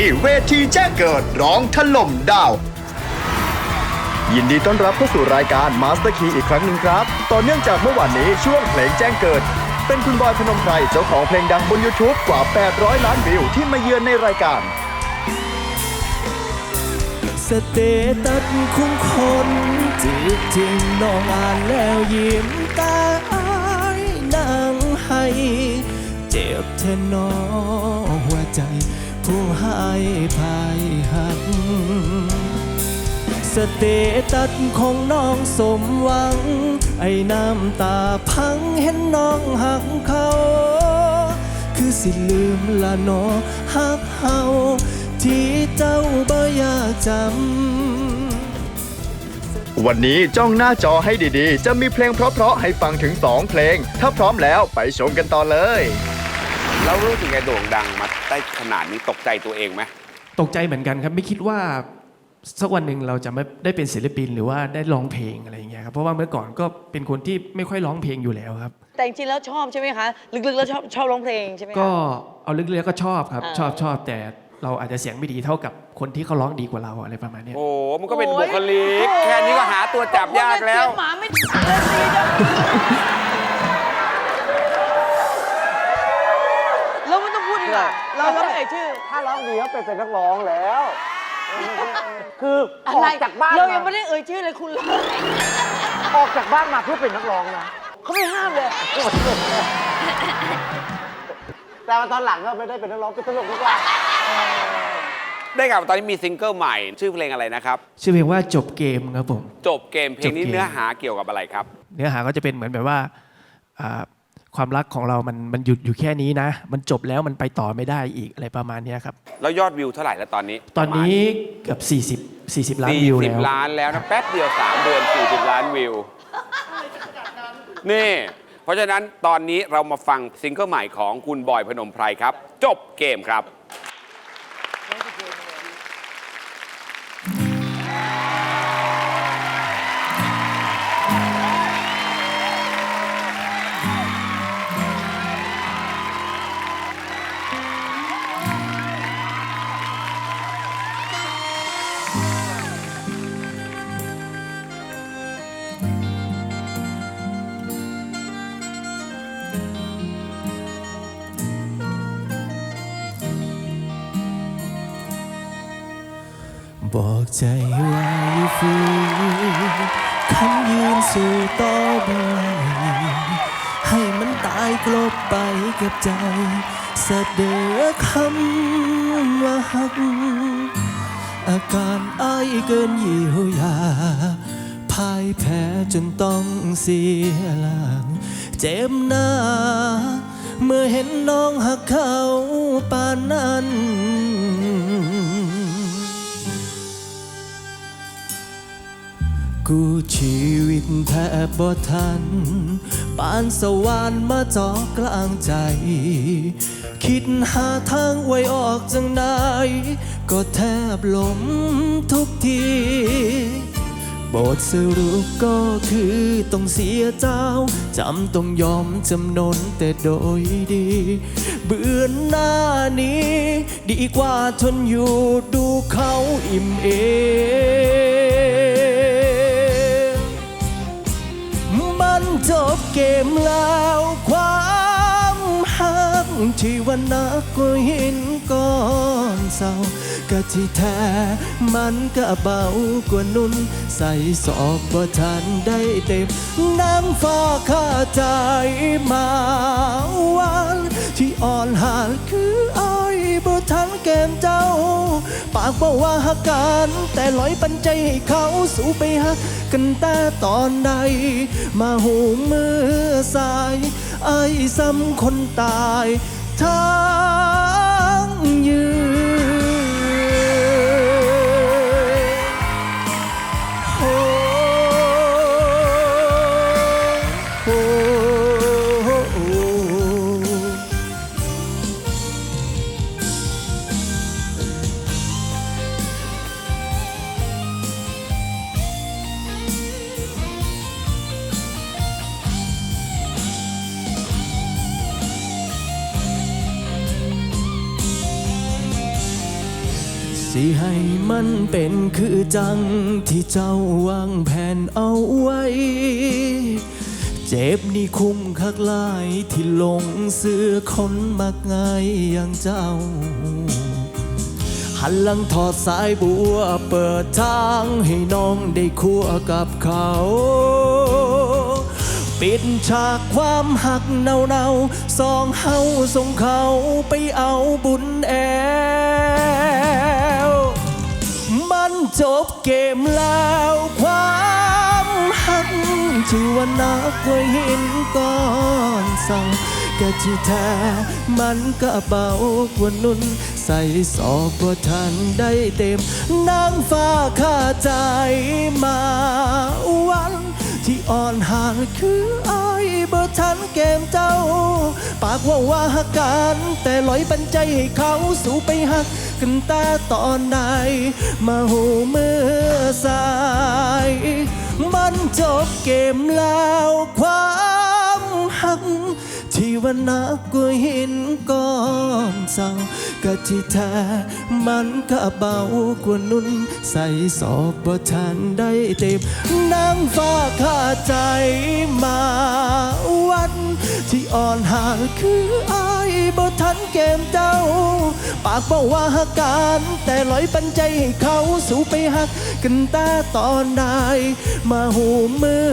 คีเวทีแจ้งเกิดร้องถล่มดาว ยินดีต้อนรับเข้าสู่รายการ Master Key อีกครั้งหนึ่งครับ ต่อเนื่องจากเมื่อวานนี้ช่วงเพลงแจ้งเกิด เป็นคุณบอยพนมไพรเจ้าของเพลงดังบน YouTube กว่า 800 ล้านวิวที่มาเยือนในรายการ สเตตัสของคนจีบจริงน้องอ่านแล้วยิ้มตาอายนางให้ เจ็บเธอนอหัวใจ ผู้ให้ภายหัก สเตตัสของน้องสมหวัง ไอ้น้ำตาพังเห็นน้องหักเขา คือสิลืมละนอหักเฮาที่เจ้าบ่อยากจำวันนี้จ้องหน้าจอให้ดีๆ จะมีเพลงเพราะๆให้ฟังถึง 2 เพลง ถ้าพร้อมแล้วไปชมกันต่อเลย แล้วรู้สึกไงโด่งดังมาได้ขนาดนี้ตกใจตัวเองไหมตกใจเหมือนกันครับไม่คิดว่าสักวันหนึ่งเราจะไม่ได้เป็นศิลปินหรือว่าได้ร้องเพลงอะไรอย่างเงี้ยครับเพราะว่าเมื่อก่อนก็เป็นคนที่ไม่ค่อยร้องเพลงอยู่แล้วครับ แต่จริงๆแล้วชอบใช่ไหมคะ ลึกๆ แล้วชอบชอบร้องเพลงใช่ไหมคะ ก็เอาลึกๆก็ชอบครับ อ่า ชอบชอบแต่เราอาจจะเสียงไม่ดีเท่ากับคนที่เขาร้องดีกว่าเราอะไรประมาณเนี้ย โอ้โหมันก็เป็นบุคลิก แค่นี้ก็หาตัวจับยากแล้ว เสียงหมาไม่เลยสิจ้ะแล้วไม่ต้อง ดดีกว่าเราเราไม่เอ่ยชื่อ ถ้าร้องดีก็เป็นเป็นนักร้องแล้ว คือออะอไรกจากบ้านเรายังมาไม่ได้เอ่ยชื่อเลยคุณเลยออกจากบ้านมาเพื่อเป็นนักร้องนะเขาไม่ห้ามเลย แต่ว่าตอนหลังก็ไม่ได้เป็นนักร้องเป็นตลกดีกว่า ได้กับตอนนี้มีซิงเกิลใหม่ ชื่อเพลงอะไรนะครับ ชื่อเพลงว่าจบเกมครับผม จบเกมเพลงนี้จบเกม เนื้อหาเกี่ยวกับอะไรครับ เนื้อหาก็จะเป็นเหมือนแบบว่าอ่า ความรักของเรามันมันหยุดอยู่แค่นี้นะ มันจบแล้วมันไปต่อไม่ได้อีกอะไรประมาณเนี้ยครับ แล้วยอดวิวเท่าไหร่แล้วตอนนี้ตอนนี้เกือบ 40 40 ล้านวิวสี่สิแล้วบล้านแล้วนะแป๊บเดียว3เดือน40ล้านวิว นี่ เพราะฉะนั้นตอนนี้เรามาฟังซิงเกิลใหม่ของคุณบอยพนมไพรครับ จบเกมครับ บอกใจไว้ฟูคำยืนสู่ต่อไปให้มันตายกลบไปกับใจเสดอคำว่าหัก อาการอายเกินเยียวยาพ่ายแพ้จนต้องเสียหลังเจ็บหน้า เมื่อเห็นน้องหักเขาปานนั้น กูชีวิตแทบบ่ทัน ปานสวรรค์มาจอกกลางใจ คิดหาทางไว้ออกจังไดก็แทบล้มทุกที บทสรุปก็คือต้องเสียเจ้า จำต้องยอมจำนนแต่โดยดี เบื่อหน้านี้ ดีกว่าทนอยู่ดูเขาอิ่มเอม เกมแล้วความหักที่วันนักก็เห็นก่อนเศร้า กะที่แท้มันก็เบากว่านุ่น ใส่สอบบ่ทันได้เต็มน้ำฟ้าข้าใจมาวันที่อ่อนหาคืออ้ายบ่ทันแกมเจ้า ปากบอกว่าหักกันแต่ลอยปันใจให้เขาสู้ไปหักกันแต่ตอนใด มาหูมือสายไอ้ซ้ำคนตายทา สิให้มันเป็นคือจังที่เจ้าวางแผนเอาไว้ เจ็บนี่คุ้มคักลายที่ลงเสื้อคนมักง่ายอย่างเจ้า หันหลังถอดสายบัวเปิดทางให้น้องได้คั่วกับเขาปิดฉากความหักเนาเนาๆสองเฮาส่งเขาไปเอาบุญแอ จบเกมแล้วความหักที่ว่านักกว่าหินก้อนเศร้ากะที่แท้มันก็เบากว่านุ่น ใส่สอบว่าทันได้เต็มนางฟ้าข้าใจมาวันที่อ่อนหางคืออายบ่ทันเกมเจ้า ปากว่าว่าหักกัน แต่ลอยปันใจให้เขาสู่ไปหัก กันตาตอนใด มาหูมือสายมันจบเกมแล้วความหัก ว่านักกว่าหินก้อนเศร้ากะที่แท้มันก็เบากว่านุ่น ใส่สอบบ่ทันได้เต็มนางฟ้าข้าใจมาวัน ที่อ่อนหาคืออายบ่ทันเกมเจ้า ปากบอกว่าหักกันแต่ลอยปันใจให้เขาสู่ไปหักกันตาตอนใดมาหูมือ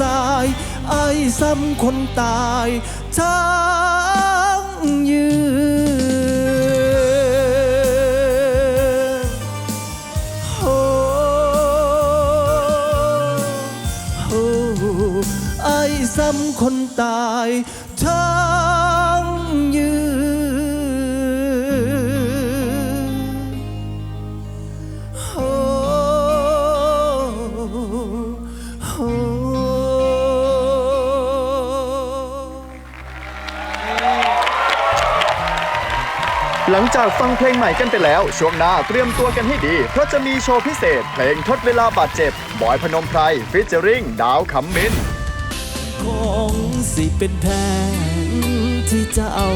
สายไอายซ้ำคนตาย ทั้งยืนโอ้โอ้ไอ้ซ้ำคนตายทั้งยืนโอ้โอ้ หลังจากฟังเพลงใหม่กันไปแล้ว ช่วงหน้าเตรียมตัวกันให้ดี เพราะจะมีโชว์พิเศษ เพลงทดเวลาบาดเจ็บ บอยพนมไพรฟิชเจอริงดาวขำมินคงสิเป็นแผนที่จะเอา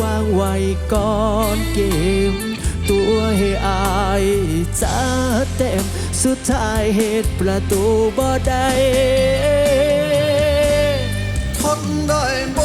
วางไว้ก่อนเกม ตัวให้อายจะเต็ม สุดท้ายเหตุประตูบ่ได้ทนได้บ